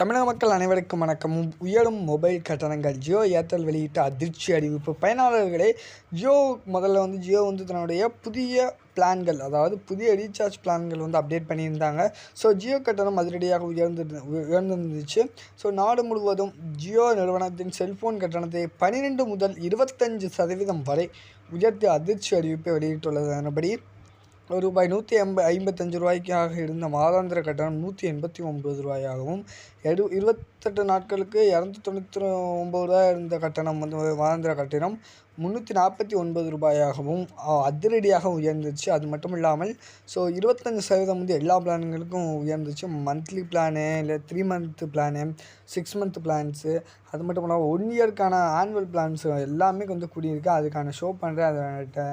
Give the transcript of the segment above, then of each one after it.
தமிழக மக்கள் அனைவருக்கும் வணக்கம். உயரும் மொபைல் கட்டணங்கள். ஜியோ ஏர்டெல் வெளியிட்ட அதிர்ச்சி அறிவிப்பு. பயனாளர்களே ஜியோ முதல்ல வந்து ஜியோ வந்து தன்னுடைய புதிய பிளான்கள் அதாவது புதிய ரீசார்ஜ் பிளான்கள் வந்து அப்டேட் பண்ணியிருந்தாங்க. ஸோ ஜியோ கட்டணம் அதிரடியாக உயர்ந்து உயர்ந்திருந்துச்சு. ஸோ நாடு முழுவதும் ஜியோ நிறுவனத்தின் செல்ஃபோன் கட்டணத்தை பன்னிரெண்டு முதல் இருபத்தஞ்சு சதவீதம் வரை உயர்த்தி அதிர்ச்சி அறிவிப்பை வெளியிட்டுள்ளது. அதன்படி ரூபாய் நூற்றி எண்ப ஐம்பத்தஞ்சு ரூபாய்க்காக இருந்த மாதாந்திர கட்டணம் நூற்றி எண்பத்தி ஒம்பது ரூபாயாகவும் எடு இருபத்தெட்டு நாட்களுக்கு இரநூத்தி தொண்ணூற்றி ஒம்பது ரூபாய் இருந்த கட்டணம் வந்து மாதாந்திர கட்டணம் முந்நூற்றி நாற்பத்தி ஒன்பது ரூபாயாகவும் அதிரடியாக உயர்ந்துச்சு. அது மட்டும் இல்லாமல் ஸோ இருபத்தஞ்சு சதவீதம் வந்து எல்லா பிளான்களுக்கும் உயர்ந்துச்சு. மந்த்லி பிளானு இல்லை three month plan six month plans அது மட்டும் இல்லாமல் ஒன் இயர்க்கான ஆனுவல் பிளான்ஸு எல்லாமே கொஞ்சம் கூடியிருக்கு. அதுக்கான ஷோ பண்ணுற அதை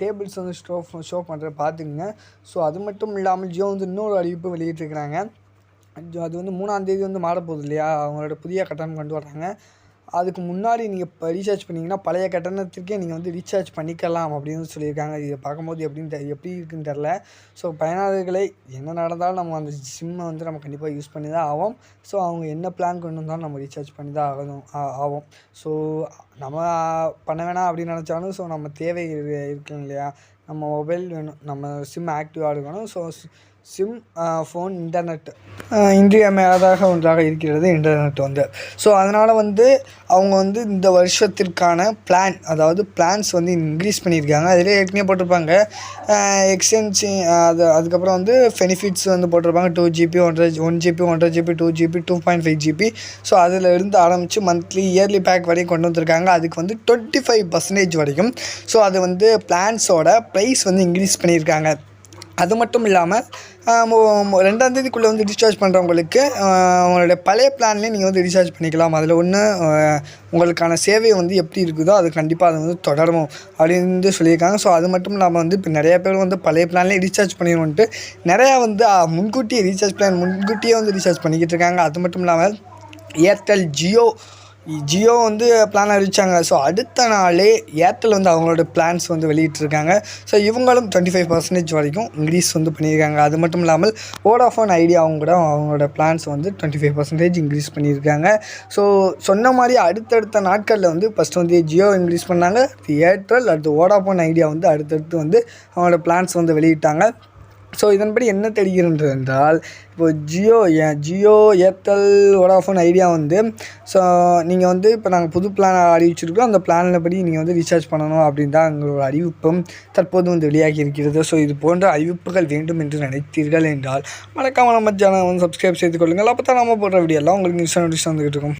டேபிள்ஸ் வந்து ஷோ ஷோ பண்ணுற பார்த்துக்குங்க. ஸோ அது மட்டும் இல்லாமல் ஜியோ வந்து இன்னொரு அறிவிப்பு வெளியிட்டிருக்கிறாங்க. அது வந்து மூணாந்தேதி வந்து மாறப்போகுது இல்லையா? அவங்களோட புதிய கட்டணம் கொண்டு வராங்க அதுக்கு முன்னாடி நீங்கள் இப்போ ரீசார்ஜ் பண்ணிங்கன்னா பழைய கட்டணத்திற்கே நீங்கள் வந்து ரீசார்ஜ் பண்ணிக்கலாம் அப்படின்னு சொல்லியிருக்காங்க. இதை பார்க்கும்போது எப்படின்னு தெ எப்படி இருக்குன்னு தெரில ஸோ பயனாளர்களை என்ன நடந்தாலும் நம்ம அந்த சிம்மை வந்து நம்ம கண்டிப்பாக யூஸ் பண்ணி தான் ஆகும் ஸோ அவங்க என்ன பிளான் கொண்டு வந்தாலும் நம்ம ரீசார்ஜ் பண்ணி தான் ஆகணும் ஆகும் ஸோ நம்ம பண்ண வேணாம் அப்படின்னு நினச்சாலும் ஸோ நம்ம தேவை இருக்குங்க இல்லையா? நம்ம மொபைல் வேணும். நம்ம சிம் ஆக்டிவாக இருக்கணும். ஸோ சிம் ஃபோன் இன்டர்நெட் இன்றியமையாதாக ஒன்றாக இருக்கிறது இன்டர்நெட் வந்து. ஸோ அதனால் வந்து அவங்க வந்து இந்த வருஷத்திற்கான பிளான் அதாவது பிளான்ஸ் வந்து இன்க்ரீஸ் பண்ணியிருக்காங்க. அதிலே ஏற்கனவே போட்டிருப்பாங்க. எக்ஸ்சேஞ்சி அது அதுக்கப்புறம் வந்து பெனிஃபிட்ஸ் வந்து போட்டிருப்பாங்க. டூ ஜிபி ஒன்றரை ஒன் ஜிபி ஒன்றரை GB two GB two point five GB so அதில் இருந்து ஆரம்பித்து மந்த்லி இயர்லி பேக் வரையும் கொண்டு வந்திருக்காங்க. அதுக்கு வந்து டுவெண்ட்டி ஃபைவ் பர்சன்டேஜ் வரைக்கும். ஸோ அது வந்து பிளான்ஸோட ப்ரைஸ் வந்து இன்க்ரீஸ் பண்ணியிருக்காங்க. அது மட்டும் இல்லாமல் ரெண்டாந்தேதிக்குள்ளே வந்து ரீசார்ஜ் பண்ணுறவங்களுக்கு உங்களுடைய பழைய பிளான்லேயே நீங்கள் வந்து ரீசார்ஜ் பண்ணிக்கலாம். அதில் ஒன்று உங்களுக்கான சேவை வந்து எப்படி இருக்குதோ அது கண்டிப்பாக அது வந்து தொடரும் அப்படின்னு சொல்லியிருக்காங்க. ஸோ அது மட்டும் இல்லாமல் வந்து இப்போ நிறையா பேர் வந்து பழைய பிளான்லேயே ரீசார்ஜ் பண்ணிடுவோன்ட்டு நிறையா வந்து முன்கூட்டியே ரீசார்ஜ் பிளான் முன்கூட்டியே வந்து ரீசார்ஜ் பண்ணிக்கிட்டு இருக்காங்க. அது மட்டும் இல்லாமல் ஏர்டெல் ஜியோ ஜியோ வந்து பிளான் அறிவித்தாங்க ஸோ அடுத்த நாளே ஏர்டெல் வந்து அவங்களோட பிளான்ஸ் வந்து வெளியிட்டிருக்காங்க. ஸோ இவங்களும் டுவெண்ட்டி ஃபைவ் பர்சன்டேஜ் வரைக்கும் இன்க்ரீஸ் வந்து பண்ணியிருக்காங்க. அது மட்டும் இல்லாமல் வோடாஃபோன் ஐடியாவும் கூட அவங்களோட பிளான்ஸ் வந்து டுவெண்ட்டி ஃபைவ் பர்சன்டேஜ் இன்க்ரீஸ் பண்ணியிருக்காங்க. ஸோ சொன்ன மாதிரி அடுத்தடுத்த நாட்களில் வந்து ஃபஸ்ட்டு வந்து ஜியோ இன்க்ரீஸ் பண்ணாங்க. ஏர்டெல் அடுத்து வோடாஃபோன் ஐடியா வந்து அடுத்தடுத்து வந்து அவங்களோட பிளான்ஸ் வந்து வெளியிட்டாங்க. ஸோ இதன்படி என்ன தெரிகிறது என்றால் இப்போ ஜியோ ஏன் ஜியோ ஏர்டெல் வோடாஃபோன் ஐடியா வந்து ஸோ நீங்கள் வந்து இப்போ நாங்கள் புது பிளான் அறிவிச்சிருக்கோம் அந்த பிளானில் படி நீங்கள் வந்து ரீசார்ஜ் பண்ணணும் அப்படின்னு தான் எங்களோட அறிவிப்பும் தற்போது வந்து வெளியாகி இருக்கிறது. ஸோ இது போன்ற அறிவிப்புகள் வேண்டும் என்று நினைத்தீர்கள் என்றால் மறக்காமல் நம்ம சேனல் வந்து சப்ஸ்கிரைப் செய்து கொள்ளுங்கள். அப்போ தான் நம்ம போடுற வீடியோலாம் உங்களுக்கு இன்ஸ்டா நோட்டிஸ் வந்துகிட்டு இருக்கும்.